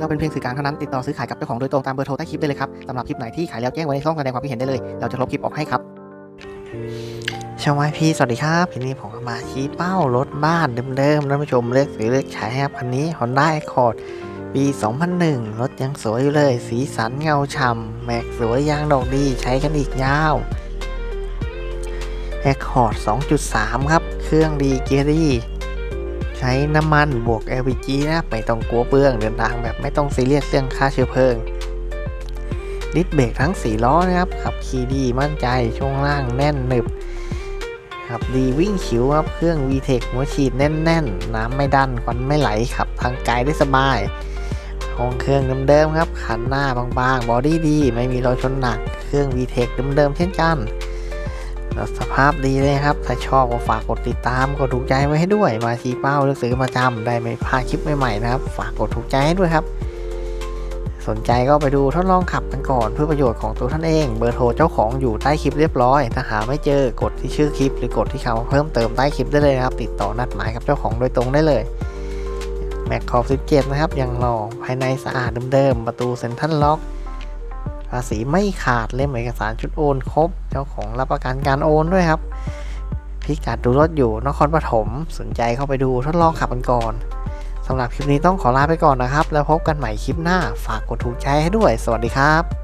เราเป็นเพียงสื่อกลางเท่านั้นติดต่อซื้อขายกับเจ้าของโดยตรงตามเบอร์โทรใต้คลิปได้เลยครับสำหรับคลิปไหนที่ขายแล้วแจ้งไว้ในช่องแสดงความคิดเห็นได้เลย เราจะลบคลิปออกให้ครับชาวไอพีสวัสดีครับทีนี้ผมมาชี้เป้ารถบ้านเดิมๆท่านผู้ชมเลือกซื้อเลือกใช้ครับคันนี้ Honda Accord ปี 2001 รถยังสวยอยู่เลย สีสันเงาฉ่ำแม็กสวยยางดอกดีใช้กันอีกยาว Accord 2.3 ครับ เครื่องดีเกียร์ดี ใช้น้ำมันบวก LPG นะไม่ต้องกลัวเปลืองเดินทางแบบไม่ต้องซีเรียสเรื่องค่าเชื้อเพลิงดิสเบรกทั้ง 4 ล้อนะครับขับขี่ดีมั่นใจช่วงล่างแน่นหนึบขับดีวิ่งขิวครับเครื่อง VTEC หัวฉีดแน่น ๆ น้ำไม่ดันควันไม่ไหลขับทางไกลได้สบายห้องเครื่องเดิมๆครับขันหน้าบางๆบอดี้ดี ไม่มีรอยชนหนัก เครื่อง VTEC เดิมๆเช่นกัน สภาพดีเลยครับ ถ้าชอบก็ฝากกดติดตาม กดถูกใจไว้ให้ด้วย มาชี้เป้าเลือกซื้อมาจำได้ไม่พลาดคลิปใหม่ๆนะครับ ฝากกดถูกใจให้ด้วยครับ สนใจก็ไปดูทดลองขับกันก่อนเพื่อประโยชน์ของตัวท่านเอง เบอร์โทรเจ้าของอยู่ใต้คลิปเรียบร้อย ถ้าหาไม่เจอกดที่ชื่อคลิป หรือกดที่คำว่าเพิ่มเติมใต้คลิปได้เลยนะครับ ติดต่อนัดหมายกับเจ้าของโดยตรงได้เลยแม็กขอบ17นะครับยังรอภายในสะอาดเดิมๆประตูเซ็นทรัลล็อก ภาษีไม่ขาดเล่มเอกสารชุดโอนครบ เจ้าของรับประกันการโอนด้วยครับ พิกัดดูรถอยู่นครปฐมสนใจเข้าไปดูทดลองขับกันก่อนสำหรับคลิปนี้ต้องขอลาไปก่อนนะครับ แล้วพบกันใหม่คลิปหน้า ฝากกดถูกใจให้ด้วย สวัสดีครับ